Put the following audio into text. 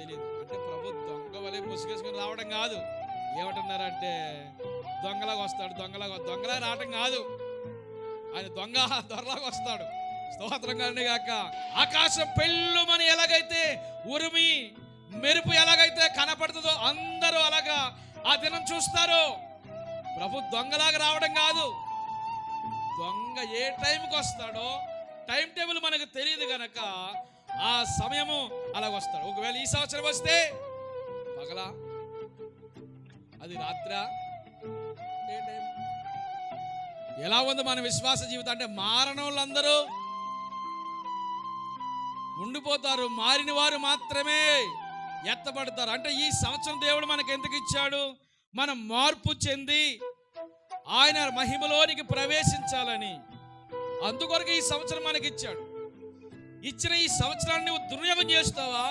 తెలియదు అంటే ప్రభు దొంగ వలె ముసుగేసుకుని రావడం కాదు. ఏమంటున్నారంటే దొంగలాగా వస్తాడు దొంగలాగా దొంగలా రావడం కాదు. ఆయన దొంగ దొరలాగా వస్తాడు. స్తోత్రంగానే కాక ఆకాశం పెళ్ళుమని ఎలాగైతే ఉరిమి మెరుపు ఎలాగైతే కనపడుతుందో అందరూ అలాగా ఆ దినం చూస్తారు. ప్రభు దొంగలాగా రావడం కాదు. దొంగ ఏ టైంకి వస్తాడో టైం టేబుల్ మనకు తెలియదు కనుక ఆ సమయము అలాగ వస్తాడు ఒకవేళ ఈ సంవత్సరం వస్తే పగలా అది రాత్ర ఎలా ఉంది మన విశ్వాస జీవితం? అంటే మారని వాళ్ళందరూ ఉండిపోతారు మారిన వారు మాత్రమే ఎత్తబడతారు. అంటే ఈ సంవత్సరం దేవుడు మనకు ఎందుకు ఇచ్చాడు? మనం మార్పు చెంది ఆయన మహిమలోనికి ప్రవేశించాలని. అందుకొరకు ఈ సంవత్సరం మనకి ఇచ్చాడు ఇచ్చిన ఈ సంవత్సరాన్ని నువ్వు దుర్యోగం చేస్తావా?